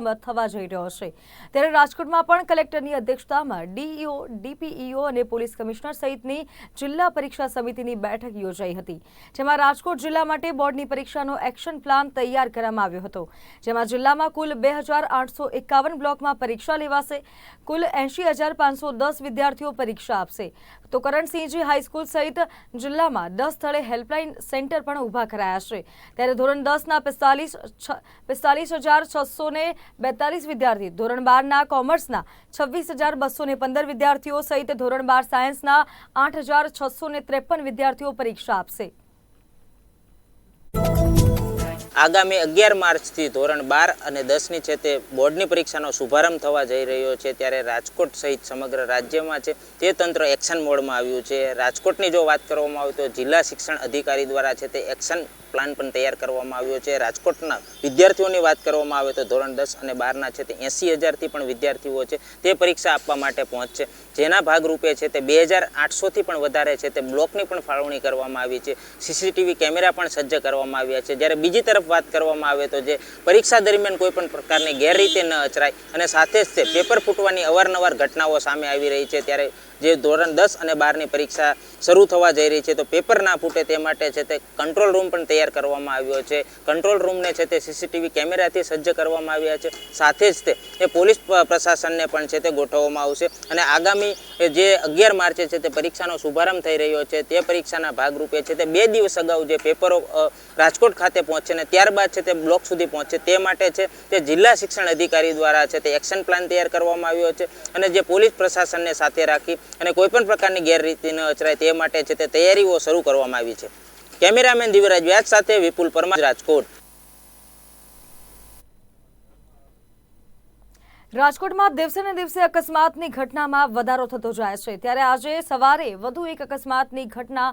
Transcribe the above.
થવા જઈ રહ્યો છે. ત્યારે રાજકોટમાં પણ કલેક્ટરની અધ્યક્ષતામાં ડીઈઓ, ડીપીઈઓ અને પોલીસ કમિશનર સહિતની જિલ્લા પરીક્ષા સમિતિની બેઠક યોજાઈ હતી. જેમાં રાજકોટ જિલ્લા માટે બોર્ડની પરીક્ષાનો એક્શન પ્લાન તૈયાર કરવામાં આવ્યો હતો. જેમાં જિલ્લામાં કુલ બે બ્લોકમાં પરીક્ષા લેવાશે. કુલ એંશી વિદ્યાર્થીઓ પરીક્ષા આપશે. તો કરણસિંહજી હાઈસ્કૂલ સહિત જિલ્લામાં દસ સ્થળે હેલ્પલાઇન સેન્ટર પણ ઊભા કરાયા છે. ત્યારે ધોરણ દસના પિસ્તાલીસ પિસ્તાલીસ હજાર છસો ને બેતાલીસ વિદ્યાર્થી, ધોરણ બારના કોમર્સના છવ્વીસ હજાર બસો પંદર વિદ્યાર્થીઓ સહિત ધોરણ બાર સાયન્સના આઠ હજાર છસો ત્રેપન વિદ્યાર્થીઓ પરીક્ષા આપશે. આગામી અગિયાર માર્ચથી ધોરણ બાર અને દસની છે તે બોર્ડની પરીક્ષાનો શુભારંભ થવા જઈ રહ્યો છે ત્યારે રાજકોટ સહિત સમગ્ર રાજ્યમાં છે તે તંત્ર એક્શન મોડમાં આવ્યું છે. રાજકોટની જો વાત કરવામાં આવે તો જિલ્લા શિક્ષણ અધિકારી દ્વારા છે તે એક્શન પ્લાન પણ તૈયાર કરવામાં આવ્યો છે. રાજકોટના વિદ્યાર્થીઓની વાત કરવામાં આવે તો ધોરણ દસ અને બારના છે તે એંસી હજારથી પણ વિદ્યાર્થીઓ છે તે પરીક્ષા આપવા માટે પહોંચશે. જેના ભાગરૂપે છે તે બે હજાર આઠસોથી પણ વધારે છે તે બ્લોકની પણ ફાળવણી કરવામાં આવી છે. સીસીટીવી કેમેરા પણ સજ્જ કરવામાં આવ્યા છે. જ્યારે બીજી તરફ વાત કરવામાં આવે તો જે પરીક્ષા દરમિયાન કોઈ પણ પ્રકારની ગેરરીતે ન અચરાય અને સાથે જ તે પેપર ફૂટવાની અવારનવાર ઘટનાઓ સામે આવી રહી છે. ત્યારે જે ધોરણ દસ અને બારની પરીક્ષા શરૂ થવા જઈ રહી છે, તો પેપર ના ફૂટે તે માટે છે તે કંટ્રોલ રૂમ પણ તૈયાર કરવામાં આવ્યો છે. કંટ્રોલ રૂમને છે તે સીસીટીવી કેમેરાથી સજ્જ કરવામાં આવ્યા છે. સાથે જ તે, એ પોલીસ પ્રશાસનને પણ છે તે ગોઠવવામાં આવશે. અને આગામી જે અગિયાર માર્ચે છે તે પરીક્ષાનો શુભારંભ થઈ રહ્યો છે, તે પરીક્ષાના ભાગરૂપે છે તે બે દિવસ અગાઉ જે પેપરો રાજકોટ ખાતે પહોંચે ને ત્યારબાદ છે તે બ્લોક સુધી પહોંચે તે માટે છે તે જિલ્લા શિક્ષણ અધિકારી દ્વારા છે તે એક્શન પ્લાન તૈયાર કરવામાં આવ્યો છે. અને જે પોલીસ પ્રશાસનને સાથે રાખી અને કોઈપણ પ્રકારની ગેરરીતિ અચરાય તે માટે છે તે તૈયારીઓ શરૂ કરવામાં આવી છે. કેમેરામેન દિવ્યરાજ વ્યાસ સાથે વિપુલ પરમાર, રાજકોટ. રાજકોટમાં દિવસે ને દિવસે અકસ્માતની ઘટનામાં વધારો થતો જાય છે. ત્યારે આજે સવારે વધુ એક અકસ્માતની ઘટના